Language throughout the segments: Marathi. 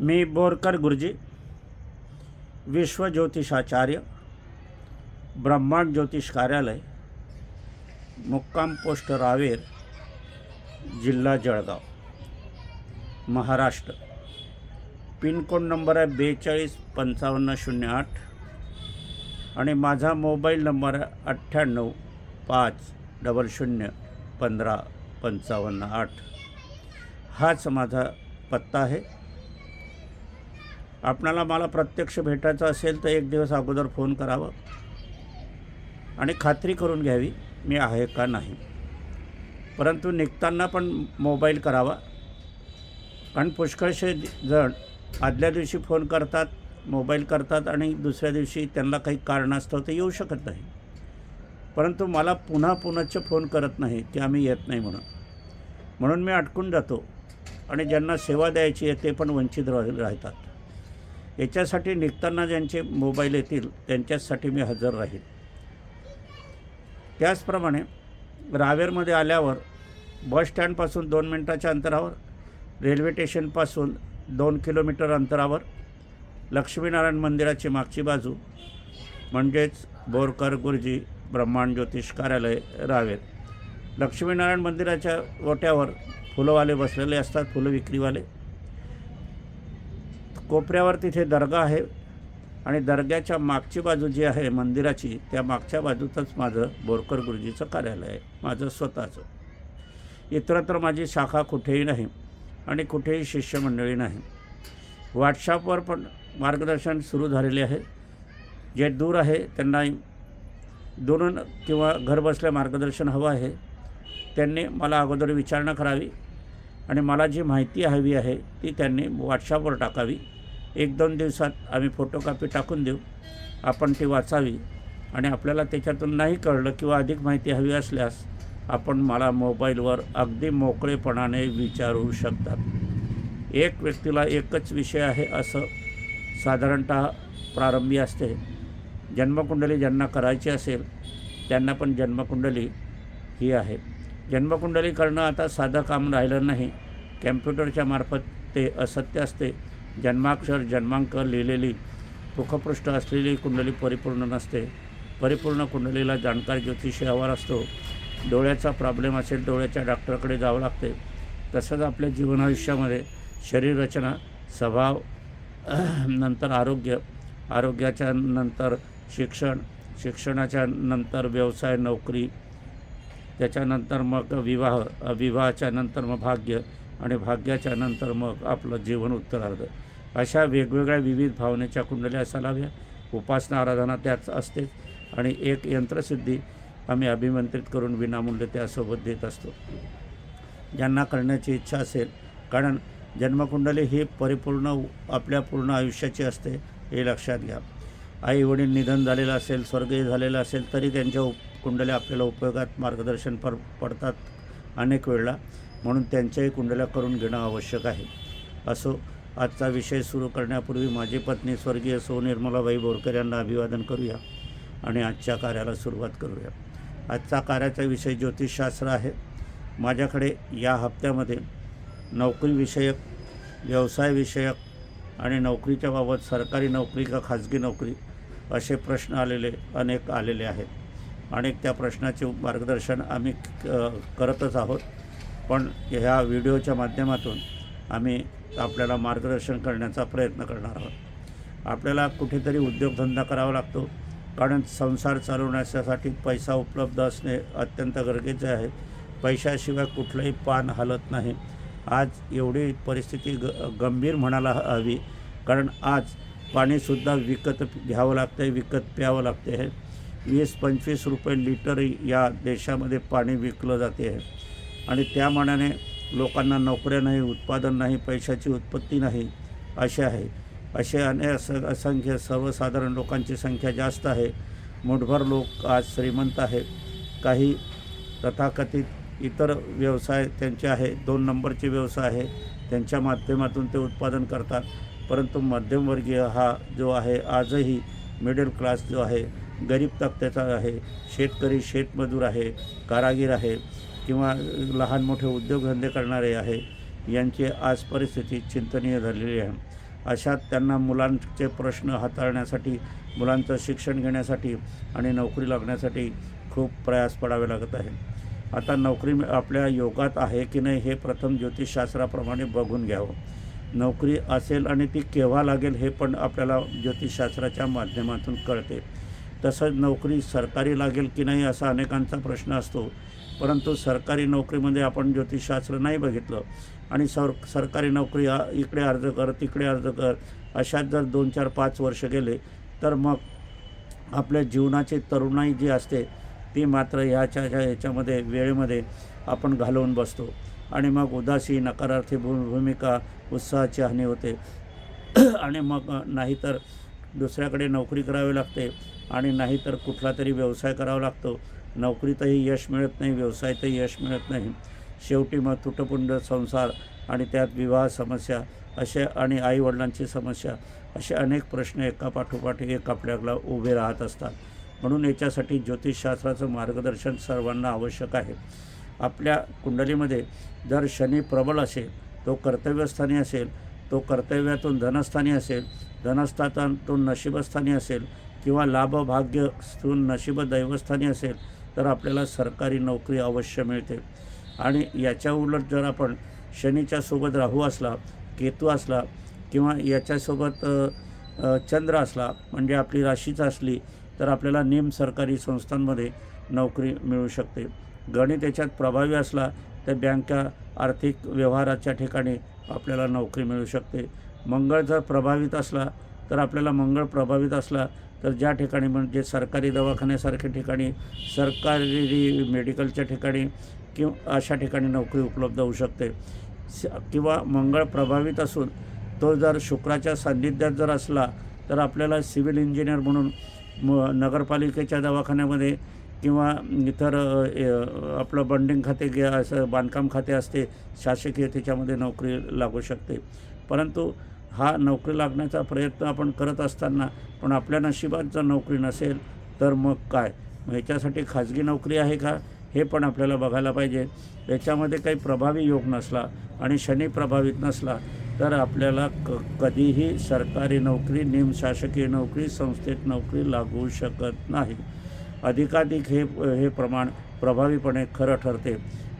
मी बोरकर गुरुजी विश्व ज्योतिषाचार्य ब्रह्मांड ज्योतिष कार्यालय मुक्काम पोस्ट रावेर जिल्हा जळगाव महाराष्ट्र. पिनकोड नंबर आहे बेचाळीस पंचावन्न शून्य आठ आणि माझा मोबाईल नंबर आहे अठ्ठ्याण्णव पाच डबल शून्य पंधरा पंचावन्न आठ. हाच माझा पत्ता आहे. आपणाला मला प्रत्यक्ष भेटायचं असेल तर एक दिवस अगोदर फोन करावा. आणि खात्री करून घ्यावी मी आहे का नाही. परंतु निघताना पण मोबाईल करावा. कारण पुष्कळसे जण आदल्या दिवशी फोन करतात मोबाईल करतात आणि दुसऱ्या दिवशी त्यांना काही कारणास्तव ते येऊ शकत नाही. परंतु मला पुन्हा पुन्हाचे फोन करत नाही की आम्ही येत नाही म्हणून. म्हणून मी अटकून जातो आणि ज्यांना सेवा द्यायची आहे ते पण वंचित राह राहतात. याच्यासाठी निघताना ज्यांचे मोबाईल येतील त्यांच्याचसाठी मी हजर राहील. त्याचप्रमाणे रावेरमध्ये आल्यावर बस स्टँडपासून दोन मिनटाच्या अंतरावर रेल्वे स्टेशनपासून दोन किलोमीटर अंतरावर लक्ष्मीनारायण मंदिराची मागची बाजू म्हणजेच बोरकर गुरुजी ब्रह्मांड ज्योतिष कार्यालय रावेर. लक्ष्मीनारायण मंदिराच्या ओट्यावर फुलंवाले बसलेले असतात फुलं विक्रीवाले. कोपऱ्यावर तिथे दर्गा आहे आणि दर्ग्याच्या मागची बाजू जी आहे मंदिराची त्या मागच्या बाजूतच माझं बोरकर गुरुजीचं कार्यालय आहे माझं स्वतःचं. इतरत्र माझी शाखा कुठेही नाही आणि कुठेही शिष्यमंडळी नाही. व्हॉट्सअपवर पण मार्गदर्शन सुरू झालेले आहे. जे दूर आहे त्यांना दुरून किंवा घरबसल्या मार्गदर्शन हवं आहे. त्यांनी मला अगोदर विचारणा करावी आणि मला जी माहिती हवी आहे ती त्यांनी व्हॉट्सअपवर टाकावी. एक दोन दिवसात आम्ही फोटोकॉपी टाकून देऊ. आपण ती वाचावी. आणि आपल्याला त्याच्यातून नाही कळलं किंवा अधिक माहिती हवी असल्यास आपण मला मोबाईलवर अगदी मोकळेपणाने विचारू शकतात एक व्यक्तीला एकच विषय आहे असं साधारणत प्रारंभी असते. जन्मकुंडली ज्यांना करायची असेल त्यांना पण जन्मकुंडली ही आहे. जन्मकुंडली करणं आता साधं काम राहिलं नाही. कॅम्प्युटरच्या मार्फत ते असत्य असते. जन्माक्षर जन्मांक लिहिलेली मुखपृष्ठ असलेली कुंडली परिपूर्ण नसते. परिपूर्ण कुंडलीला जाणकार ज्योतिषी हवा असतो. डोळ्याचा प्रॉब्लेम असेल डोळ्याच्या डॉक्टरकडे जावं लागते. तसंच आपल्या जीवनायुष्यामध्ये शरीररचना स्वभाव नंतर आरोग्य आरोग्याच्या नंतर शिक्षण शिक्षणाच्या नंतर व्यवसाय नोकरी त्याच्यानंतर मग विवाह विवाहाच्या नंतर मग भाग्य आणि भाग्याच्या नंतर मग आपलं जीवन उत्तरार्ध. अशा वेगवेगळ्या विविध भावनेच्या कुंडल्या असायला हव्या उपासना आराधना त्याच असते आणि एक यंत्रसिद्धी आम्ही अभिमंत्रित करून विनामूल्य त्यासोबत देत असतो. ज्यांना करण्याची इच्छा असेल कारण जन्मकुंडली ही परिपूर्ण आपल्या पूर्ण आयुष्याची असते हे लक्षात घ्या. आई वडील निधन झालेलं असेल स्वर्गीय झालेलं असेल तरी त्यांच्या उप कुंडल्या आपल्याला उपयोगात मार्गदर्शन पर पडतात अनेक वेळेला. म्हणून त्यांच्याही कुंडल्या करून घेणं आवश्यक आहे. असो आजचा विषय सुरू करण्यापूर्वी माझी पत्नी स्वर्गीय सो निर्मलाबाई बोरकर यांना अभिवादन करूया आणि आजच्या कार्याला सुरुवात करूया. आजचा कार्याचा विषय ज्योतिषशास्त्र आहे. माझ्याकडे या हप्त्यामध्ये नोकरीविषयक व्यवसायविषयक आणि नोकरीच्या बाबत सरकारी नोकरी का खाजगी नोकरी असे प्रश्न आलेले अनेक आलेले आहेत. अनेक त्या प्रश्नाचे मार्गदर्शन आम्ही करतच आहोत. पण ह्या व्हिडिओच्या माध्यमातून आम्ही आपल्याला मार्गदर्शन करण्याचा प्रयत्न करणार आहोत. आपल्याला कुठेतरी उद्योगधंदा करावा लागतो कारण संसार चालवण्यासाठी पैसा उपलब्ध असणे अत्यंत गरजेचे आहे. पैशाशिवाय कुठलंही पान हलत नाही. आज एवढी परिस्थिती ग गंभीर म्हणायला हवी कारण आज पाणीसुद्धा विकत घ्यावं लागतं आहे विकत प्यावं लागते आहे वीस पंचवीस रुपये लिटर या देशामध्ये पाणी विकलं जाते. आहे आणि त्या मानाने लोकांना नोकऱ्या नाही उत्पादन नाही पैशाची उत्पत्ती नाही असे आहे. असे अनेक अस असंख्य सर्वसाधारण लोकांची संख्या जास्त आहे. मुठभर लोक आज श्रीमंत आहेत. काही तथाकथित इतर व्यवसाय त्यांचे आहे. दोन नंबरचे व्यवसाय आहे. त्यांच्या माध्यमातून ते उत्पादन करतात. परंतु मध्यमवर्गीय हा जो आहे आजही मिडल क्लास जो आहे गरीब तक्त्याचा आहे. शेतकरी शेतमजूर आहे कारागीर आहे. किंवा लहान मोठे उद्योगधंदे करणारे आहे यांची आज परिस्थिती चिंतनीय झालेली आहे. अशात त्यांना मुलांचे प्रश्न हाताळण्यासाठी मुलांचं शिक्षण घेण्यासाठी आणि नोकरी लागण्यासाठी खूप प्रयास पडावे लागत आहे आता नोकरी आपल्या योगात आहे की नाही हे प्रथम ज्योतिषशास्त्राप्रमाणे बघून घ्यावं. नोकरी असेल आणि ती केव्हा लागेल हे पण आपल्याला ज्योतिषशास्त्राच्या माध्यमातून कळते. तसंच नोकरी सरकारी लागेल की नाही असा अनेकांचा प्रश्न असतो. परंतु सरकारी नोकरीमध्ये आपण ज्योतिषशास्त्र नाही बघितलं आणि सर सरकारी नोकरी इकडे अर्ज कर तिकडे अर्ज कर अशात जर दोन चार पाच वर्ष गेले तर मग आपल्या जीवनाची तरुणाई जी असते ती मात्र ह्याच्या ह्या ह्याच्यामध्ये वेळेमध्ये आपण घालवून बसतो. आणि मग उदासी नकारार्थी भू भूमिका उत्साहाची हानी होते. आणि मग नाहीतर दुसऱ्याकडे नोकरी करावी लागते. आणि नाहीतर कुठला तरी व्यवसाय करावा लागतो. नोकरीतही यश मिळत नाही व्यवसायातही यश मिळत नाही. शेवटी मग तुटपुंड संसार आणि त्यात विवाह समस्या असे आणि आईवडिलांची समस्या असे अनेक प्रश्न एका पाठोपाठ एक आपल्याला उभे राहत असतात. म्हणून याच्यासाठी ज्योतिषशास्त्राचं मार्गदर्शन सर्वांना आवश्यक आहे. आपल्या कुंडलीमध्ये जर शनी प्रबल असेल तो कर्तव्यस्थानी असेल तो कर्तव्यातून धनस्थानी असेल धनस्थानातून नशिबस्थानी असेल किंवा लाभ भाग्यस्थून नशीब दैवस्थानी असेल तर आपल्याला सरकारी नोकरी अवश्य मिळते. आणि याच्या उलट जर आपण शनीच्या सोबत राहू असला केतू असला किंवा याच्यासोबत चंद्र असला म्हणजे आपली राशीच असली तर आपल्याला निम सरकारी संस्थांमध्ये नोकरी मिळू शकते. गणित याच्यात प्रभावी असला तर बँका आर्थिक व्यवहाराच्या ठिकाणी आपल्याला नोकरी मिळू शकते. मंगळ जर प्रभावित असला तर आपल्याला मंगळ प्रभावित असला तर ज्या ठिकाणी म्हणजे सरकारी दवाखान्यासारख्या ठिकाणी सरकारी मेडिकलच्या ठिकाणी किंवा अशा ठिकाणी नोकरी उपलब्ध होऊ शकते. स- किंवा मंगळ प्रभावित असून तो जर शुक्राच्या सान्निध्यात जर असला तर आपल्याला सिव्हिल इंजिनियर म्हणून म नगरपालिकेच्या दवाखान्यामध्ये किंवा इतर आपलं बंडिंग खाते घे असं बांधकाम खाते असते शासकीय त्याच्यामध्ये नोकरी लागू शकते. परंतु हा नोकरी लागण्याचा प्रयत्न आपण करत असताना पण आपल्या नशिबात जर नोकरी नसेल तर मग काय? मग याच्यासाठी खाजगी नोकरी आहे का? हे पण आपल्याला बघायला पाहिजे. याच्यामध्ये काही प्रभावी योग नसला आणि शनी प्रभावित नसला तर आपल्याला क कधीही सरकारी नोकरी निमशासकीय नोकरी संस्थेत नोकरी लागू शकत नाही. अधिकाधिक हे हे प्रमाण प्रभावीपणे खरं ठरते.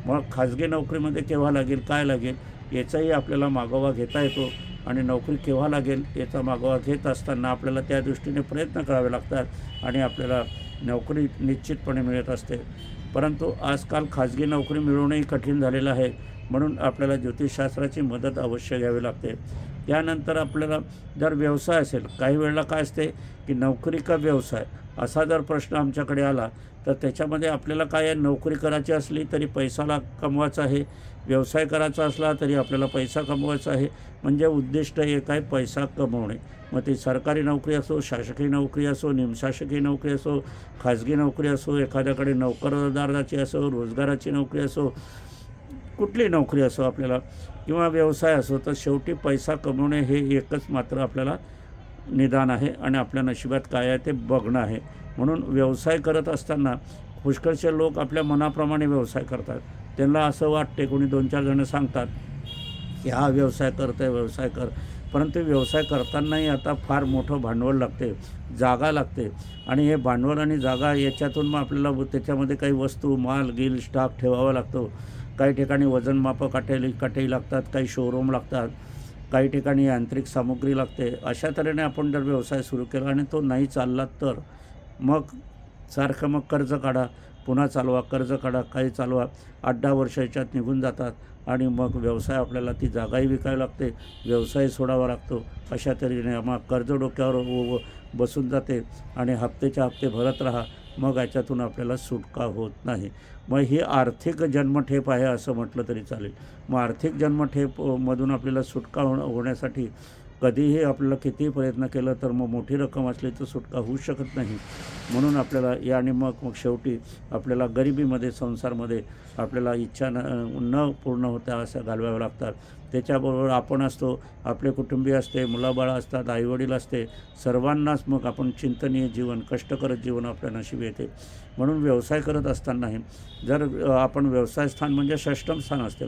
मग खाजगी नोकरीमध्ये केव्हा लागेल काय लागेल याचाही आपल्याला मागोवा घेता येतो. आणि नोकरी केव्हा लागेल याचा मागोवा घेत असताना आपल्याला त्या दृष्टीने प्रयत्न करावे लागतात आणि आपल्याला नोकरी निश्चितपणे मिळत असते. परंतु आजकाल खाजगी नोकरी मिळवणंही कठीण झालेलं आहे. म्हणून आपल्याला ज्योतिषशास्त्राची मदत अवश्य घ्यावी लागते. त्यानंतर आपल्याला जर व्यवसाय असेल काही वेळेला काय असते की नोकरी का व्यवसाय? असा जर प्रश्न आमच्याकडे आला तर त्याच्यामध्ये आपल्याला काय आहे नोकरी करायची असली तरी पैसाला कमवायचा आहे व्यवसाय करायचा असला तरी आपल्याला पैसा कमवायचा आहे. म्हणजे उद्दिष्ट एक आहे पैसा कमवणे. मग ती सरकारी नोकरी असो शासकीय नोकरी असो निमशासकीय नोकरी असो खाजगी नोकरी असो एखाद्याकडे नोकरदाराची असो रोजगाराची नोकरी असो कुठली नोकरी असो आपल्याला किंवा व्यवसाय असो तर शेवटी पैसा कमवणे हे एकच मात्र आपल्याला निदान आहे आणि आपल्या नशिबात काय आहे ते बघणं आहे. म्हणून व्यवसाय करत असताना पुष्कळसे लोक आपल्या मनाप्रमाणे व्यवसाय करतात. त्यांना असं वाटते कोणी दोन चार जणं सांगतात की हा व्यवसाय करतोय व्यवसाय कर. परंतु व्यवसाय करतानाही आता फार मोठं भांडवल लागते जागा लागते. आणि हे भांडवल आणि जागा याच्यातून मग आपल्याला त्याच्यामध्ये काही वस्तू माल गिल स्टॉक ठेवावा लागतो. काही ठिकाणी वजन मापं काटेली काटेही लागतात काही शोरूम लागतात काही ठिकाणी यांत्रिक सामुग्री लागते. अशा तऱ्हेने आपण जर व्यवसाय सुरू केला आणि तो नाही चालला तर मग सारखं मग कर्ज काढा पुन्हा चालवा कर्ज काढा काही चालवा आठ दहा वर्ष याच्यात निघून जातात आणि मग व्यवसाय आपल्याला ती जागाही विकावी लागते व्यवसाय सोडावा लागतो. अशा तऱ्हेने मग कर्ज डोक्यावर बसून जाते आणि हप्तेच्या हप्ते भरत राहा मग याच्यातून आपल्याला सुटका होत नाही. मग ही आर्थिक जन्मठेप आहे असं म्हटलं तरी चालेल. मग आर्थिक जन्मठेप मधून आपल्याला सुटका होणं होण्यासाठी कधीही आपल्याला कितीही प्रयत्न केला तर मग मोठी रक्कम असली तर सुटका होऊ शकत नाही. म्हणून आपल्याला या आणि मग मग शेवटी आपल्याला गरिबीमध्ये संसारमध्ये आपल्याला इच्छा न न पूर्ण होत्या अशा घालवाव्या लागतात. त्याच्याबरोबर आपण असतो आपले कुटुंबीय असते मुलाबाळं असतात आईवडील असते सर्वांनाच मग आपण चिंतनीय जीवन कष्ट करत जीवन आपल्या नशीब येते. म्हणून व्यवसाय करत असतानाही जर आपण व्यवसाय स्थान म्हणजे षष्टम स्थान असते.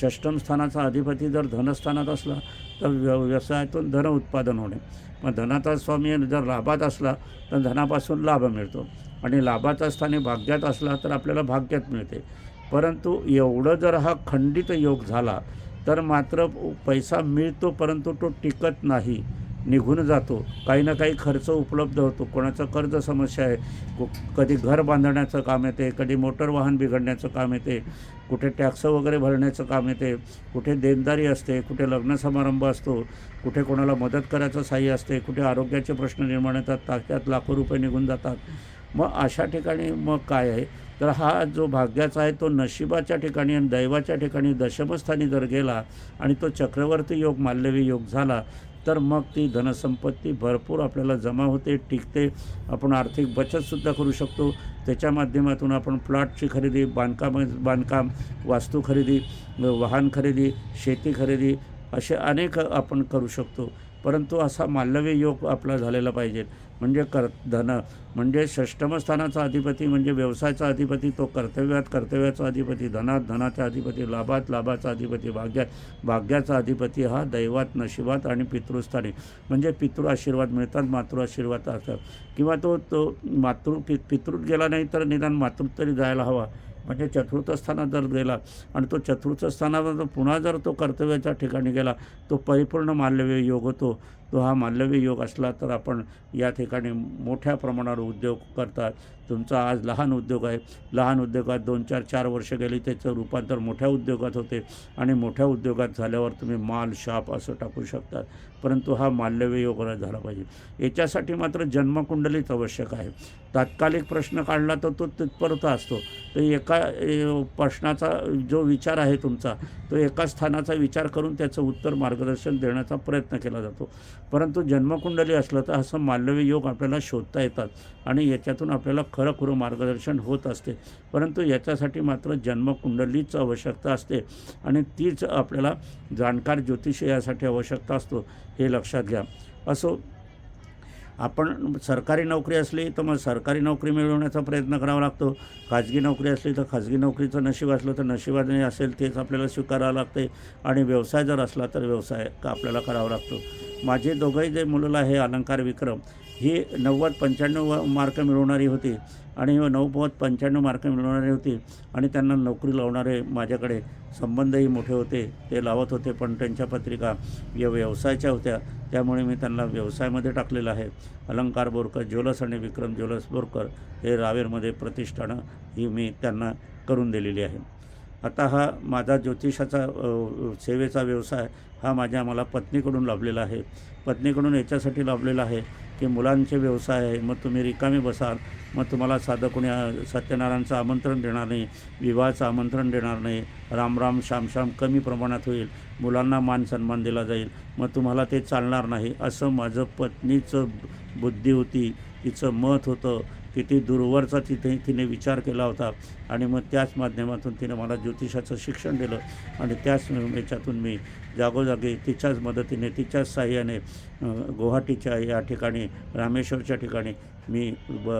षष्टम स्थानाचा अधिपती जर धनस्थानात असला तर व्यव व्यवसायातून धन उत्पादन होणे. मग धनाचा स्वामी जर लाभात असला तर धनापासून लाभ मिळतो. आणि लाभाचा स्थानी भाग्यात असला तर आपल्याला भाग्यात मिळते. परंतु एवढं जर हा खंडित योग झाला तर मात्र पैसा मिळतो परंतु तो टिकत नाही. निघून जातो. काही ना काही खर्च उपलब्ध होतो. कोणाचं कर्ज समस्या आहे? कधी घर बांधण्याचं काम येते कधी मोटर वाहन बिघडण्याचं काम येते कुठे टॅक्स वगैरे भरण्याचं काम येते कुठे देणदारी असते कुठे लग्न समारंभ असतो कुठे कोणाला मदत करायचं साह्य असते कुठे आरोग्याचे प्रश्न निर्माण येतात त्यात लाखो रुपये निघून जातात. मग अशा ठिकाणी मग काय आहे? तर हा जो भाग्याचा आहे तो नशिबाच्या ठिकाणी आणि दैवाच्या ठिकाणी दशमस्थानी जर गेला आणि तो चक्रवर्ती योग माल्यवी योग झाला तर मग ती धनसंपत्ती भरपूर आपल्याला जमा होते टिकते. आपण आर्थिक बचतसुद्धा करू शकतो. त्याच्या माध्यमातून आपण प्लॉटची खरेदी बांधकाम बांधकाम वास्तू खरेदी वाहन खरेदी शेती खरेदी असे अनेक आपण करू शकतो. परंतु असा माल्यवी योग आपला झालेला पाहिजे. म्हणजे कर धन म्हणजे षष्टम स्थानाचा अधिपती म्हणजे व्यवसायाचा अधिपती तो कर्तव्यात कर्तव्याचा अधिपती धनात धनाचा अधिपती लाभात लाभाचा अधिपती भाग्यात भाग्याचा अधिपती हा दैवात नशिबात आणि पितृस्थानी. म्हणजे पितृ आशीर्वाद मिळतात मातृ आशीर्वाद असतात. किंवा तो तो मातृ पि पितृत गेला नाही तर निदान मातृ तरी जायला हवा. म्हणजे चतुर्थ स्थानात जर गेला आणि तो चतुर्थ स्थानावर पुन्हा जर तो कर्तव्याच्या ठिकाणी गेला तो परिपूर्ण माल्यव्य योग होतो तो हा माल्यव्य योग असला तर आपण या ठिकाणी मोठ्या प्रमाणावर उद्योग करतात. तुमचा आज लहान उद्योग आहे. लहान उद्योगात दोन चार चार वर्ष गेली त्याचं रूपांतर मोठ्या उद्योगात होते आणि मोठ्या उद्योगात झाल्यावर तुम्ही माल शाप असं टाकू शकतात. परंतु हा माल्यव्य योग झाला पाहिजे. याच्यासाठी मात्र जन्मकुंडलीच आवश्यक आहे. तात्कालिक प्रश्न काढला तर तो तिथपर्यंत असतो. तर एका प्रश्नाचा जो विचार आहे तुमचा तो एका स्थानाचा विचार करून त्याचं उत्तर मार्गदर्शन देण्याचा प्रयत्न केला जातो. परंतु जन्मकुंडली असलं तर असं माल्यवी योग आपल्याला शोधता येतात आणि याच्यातून आपल्याला ख खरं खरं मार्गदर्शन होत असते. परंतु याच्यासाठी मात्र जन्मकुंडलीच आवश्यकता असते आणि तीच आपल्याला जाणकार ज्योतिष यासाठी आवश्यकता असतो हे लक्षात घ्या. असो आपण सरकारी नोकरी असली तर मग सरकारी नोकरी मिळवण्याचा प्रयत्न करावा लागतो. खाजगी नोकरी असली तर खाजगी नोकरीचं नशीब असलं तर नशिबाने असेल तेच आपल्याला स्वीकारावं लागते आणि व्यवसाय जर असला तर व्यवसाय आपल्याला करावा लागतो. माझे दोघंही जे मुलं आहे अलंकार विक्रम ही नव्वद पंच्याण्णव मार्क मिळवणारी होती आणि नव्वद पंच्याण्णव मार्क मिळवणारी होती आणि त्यांना नोकरी लावणारे माझ्याकडे संबंधही मोठे होते ते लावत होते पण त्यांच्या पत्रिका या व्यवसायाच्या होत्या त्यामुळे मी त्यांना व्यवसायामध्ये टाकलेलं आहे. अलंकार बोरकर ज्वेलर्स आणि विक्रम ज्वेलर्स बोरकर हे रावेरमध्ये प्रतिष्ठानं ही मी त्यांना करून दिलेली आहे. आता हा माझा ज्योतिषाचा सेवेचा व्यवसाय हा माझ्या मला पत्नीकडून लाभलेला आहे. पत्नीकडून याच्यासाठी लाभलेला आहे. की मुलांचे व्यवसाय आहे मग तुम्ही रिकामी बसाल मग तुम्हाला साधं कोणी सत्यनारायणचं आमंत्रण देणार नाही विवाहाचं आमंत्रण देणार नाही रामराम श्यामश्याम कमी प्रमाणात होईल मुलांना मान सन्मान दिला जाईल मग तुम्हाला ते चालणार नाही असं माझं पत्नीचं बुद्धी होती तिचं मत होतं किती दूरवरचा तिथे तिने विचार केला होता. आणि मग त्याच माध्यमातून तिने मला ज्योतिषाचं शिक्षण दिलं. आणि त्याच याच्यातून मी जागोजागी तिच्याच मदतीने तिच्याच साह्याने गुवाहाटीच्या या ठिकाणी रामेश्वरच्या ठिकाणी मी ब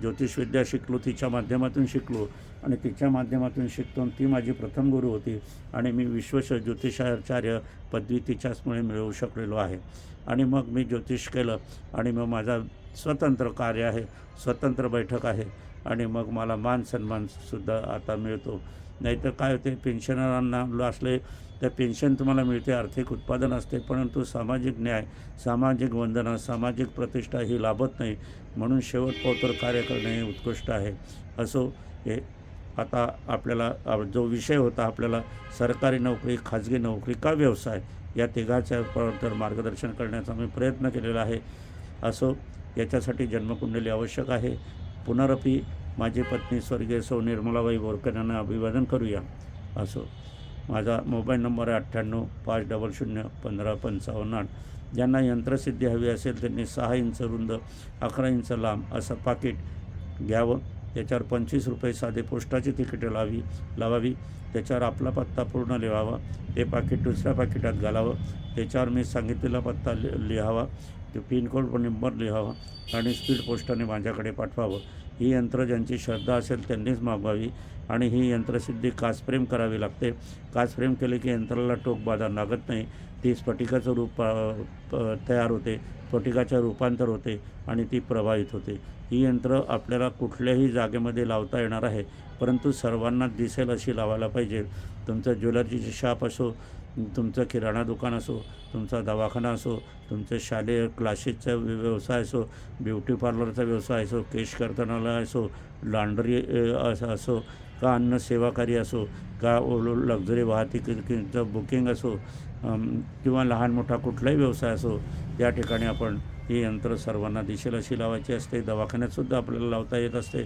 ज्योतिषविद्या शिकलो. तिच्या माध्यमातून शिकलो. आणि तिच्या माध्यमातून शिकतो. ती माझी प्रथम गुरु होती. आणि मी विश्वश ज्योतिषाचार्य पदवी तिच्याचमुळे मिळवू शकलेलो आहे. आणि मग मी ज्योतिष केलं. आणि मग माझा स्वतंत्र कार्य आहे स्वतंत्र बैठक आहे आणि मग मला मान सन्मानसुद्धा आता मिळतो. नाहीतर काय होते पेन्शनरांना असले तर पेन्शन तुम्हाला मिळते आर्थिक उत्पादन असते परंतु सामाजिक न्याय सामाजिक वंदना सामाजिक प्रतिष्ठा ही लाभत नाही. म्हणून शेवट पावतर कार्य करणे हे उत्कृष्ट आहे. असो हे आता आपल्याला जो विषय होता आपल्याला सरकारी नोकरी खाजगी नोकरी का व्यवसाय या तिघाच्या तर मार्गदर्शन करण्याचा मी प्रयत्न केलेला आहे. असो याच्यासाठी जन्मकुंडली आवश्यक आहे. पुनरपी माझी पत्नी स्वर्गीय सौ निर्मलाबाई बोरकर यांना अभिवादन करूया. असो. माझा मोबाईल नंबर आहे अठ्ठ्याण्णव पाच डबल शून्य पंधरा पंचावन्न आठ. ज्यांना यंत्रसिद्धी हवी असेल त्यांनी सहा इंच रुंद अकरा इंच लांब असं पाकिट घ्यावं. त्याच्यावर पंचवीस रुपये साधे पोस्टाची तिकिटे लावी लावावी. त्याच्यावर आपला पत्ता पूर्ण लिहावा. ते पाकिट दुसऱ्या पाकिटात घालावं. त्याच्यावर मी सांगितलेला पत्ता लि लिहावा. ते पिनकोड नंबर लिहावा आणि स्पीड पोस्टाने माझ्याकडे पाठवावं. ही यंत्र ज्यांची श्रद्धा असेल त्यांनीच मागवावी आणि ही यंत्रसिद्धी काचफ्रेम करावी लागते. काचफ्रेम केले की यंत्राला टोक बाधा लागत नाही. ती स्फटिकाचं रूप तयार होते स्फटिकाच्या रूपांतर होते आणि ती प्रभावित होते. ही यंत्र आपल्याला कुठल्याही जागेमध्ये लावता येणार आहे परंतु सर्वांना दिसेल अशी लावायला पाहिजे. तुमचं ज्वेलरीची शाप असो तुमचं किराणा दुकान असो तुमचा दवाखाना असो तुमचं शालेय क्लासेसचा व्यवसाय असो ब्युटी पार्लरचा व्यवसाय असो केश कर्तनालय असो लॉन्ड्री असं असो का अन्न सेवाकारी असो का लक्झरी वाहतुकीचं बुकिंग असो किंवा लहान मोठा कुठलाही व्यवसाय असो या ठिकाणी आपण ही यंत्र सर्वांना दिशेला अशी लावायची असते. दवाखान्यातसुद्धा आपल्याला लावता येत असते.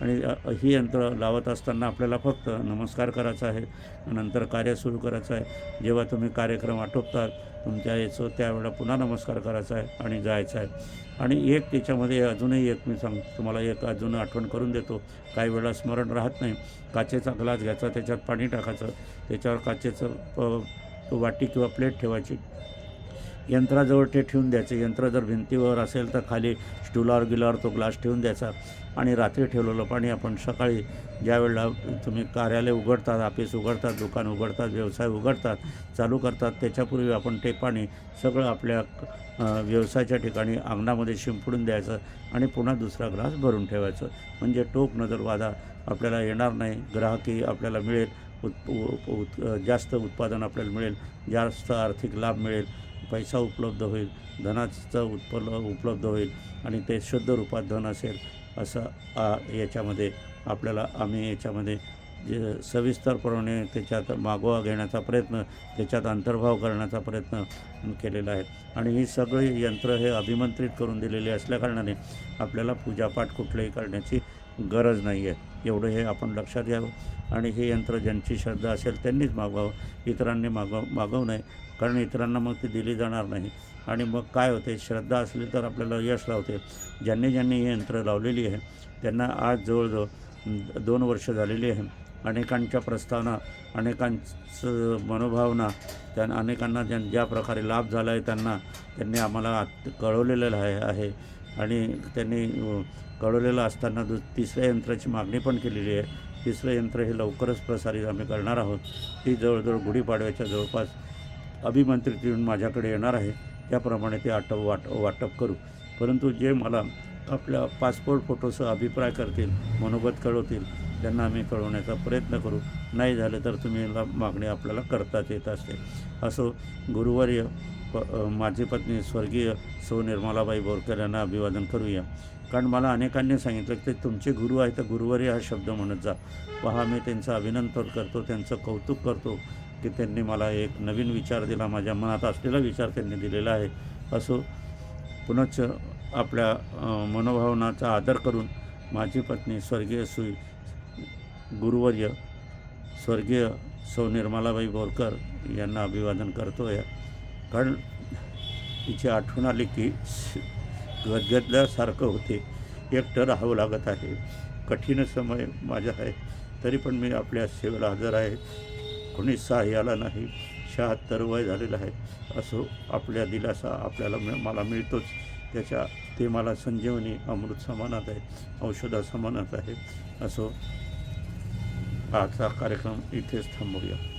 आणि ही यंत्र लावत असताना आपल्याला फक्त नमस्कार करायचा आहे. नंतर कार्य सुरू करायचं आहे. जेव्हा तुम्ही कार्यक्रम आटोपतात तुमच्या याचं त्यावेळेला पुन्हा नमस्कार करायचा आहे आणि जायचं आहे. आणि एक त्याच्यामध्ये अजूनही एक मी सांग तुम्हाला एक अजून आठवण करून देतो. काही वेळा स्मरण राहत नाही. काचेचा ग्लास घ्यायचा त्याच्यात पाणी टाकायचं त्याच्यावर काचेचं वाटी किंवा प्लेट ठेवायची. यंत्राजवळ ते ठेवून द्यायचं. यंत्र जर भिंतीवर असेल तर खाली स्टूलावर गिलावर तो ग्लास ठेवून द्यायचा आणि रात्री ठेवलेलं पाणी आपण सकाळी ज्या वेळेला तुम्ही कार्यालय उघडतात ऑफिस उघडतात दुकान उघडतात व्यवसाय उघडतात चालू करतात त्याच्यापूर्वी आपण ते पाणी सगळं आपल्या व्यवसायाच्या ठिकाणी अंगणामध्ये शिंपडून द्यायचं आणि पुन्हा दुसरा ग्लास भरून ठेवायचं. म्हणजे टोक नजरवादा आपल्याला येणार नाही. ग्राहकी आपल्याला मिळेल. उत् उत, जास्त उत्पादन आपल्याला मिळेल. जास्त आर्थिक लाभ मिळेल. पैसा उपलब्ध होईल धनाचं उत्पन्न उपलब्ध होईल आणि ते शुद्ध रूपात धन असेल असं आ, याच्यामध्ये आपल्याला आम्ही याच्यामध्ये जे सविस्तरपणे त्याच्यात मागोवा घेण्याचा प्रयत्न त्याच्यात अंतर्भाव करण्याचा प्रयत्न केलेला आहे. आणि ही सगळी यंत्र हे अभिमंत्रित करून दिलेली असल्याकारणाने आपल्याला पूजापाठ कुठलंही करण्याची गरज नाही आहे एवढं हे आपण लक्षात घ्यावं. आणि हे यंत्र ज्यांची श्रद्धा असेल त्यांनीच मागवावं. इतरांनी मागव मागवू नये. कारण इतरांना मग ती दिली जाणार नाही. आणि मग काय होते? श्रद्धा असली तर आपल्याला यश लावते. ज्यांनी ज्यांनी ही यंत्र लावलेली आहे त्यांना आज जवळजवळ दोन वर्ष झालेली आहे. अनेकांच्या प्रस्तावना अनेकांचं मनोभावना त्या अनेकांना ज्या ज्या प्रकारे लाभ झाला आहे त्यांना त्यांनी आम्हाला कळवलेलं आहे आहे. आणि त्यांनी कळवलेलं असताना दु तिसऱ्या यंत्राची मागणी पण केलेली आहे. तिसरं यंत्र हे लवकरच प्रसारित आम्ही करणार आहोत. ती जवळजवळ गुढीपाडव्याच्या जवळपास अभिमंत्रित येऊन माझ्याकडे येणार आहे. त्याप्रमाणे ते आटप वाट वाटप करू. परंतु जे मला आपल्या पासपोर्ट फोटोसह अभिप्राय करतील मनोगत कळवतील त्यांना आम्ही कळवण्याचा प्रयत्न करू. नाही झालं तर तुम्ही मागणी आपल्याला करताच येत असते. असो गुरुवार्य प माझी पत्नी स्वर्गीय सौ निर्मलाबाई बोरकर यांना अभिवादन करूया. कारण मला अनेकांनी सांगितलं की ते तुमचे गुरु आहे तर गुरुवर्य हा शब्द म्हणत जा. पहा मी त्यांचं अभिनंदन करतो त्यांचं कौतुक करतो की त्यांनी मला एक नवीन विचार दिला माझ्या मनात असलेला विचार त्यांनी दिलेला आहे. असो पुनश्च आपल्या मनोभावनाचा आदर करून माझी पत्नी स्वर्गीय सुई गुरुवर्य स्वर्गीय सौ निर्मलाबाई बोरकर यांना अभिवादन करतो आहे कारण तिची आठवण आली की गदगदल्यासारखं होते. एकटं राहावं लागत आहे. कठीण समय माझा आहे. तरी पण मी आपल्या सेवेला हजर आहे. कोणी सहाय्याला नाही. शहात्तर वय झालेलं आहे. असो आपल्या दिलासा आपल्याला मला मिळतोच. त्याच्या ते मला संजीवनी अमृत समानात आहे. औषधा समानात आहे. असो आजचा कार्यक्रम इथेच थांबवूया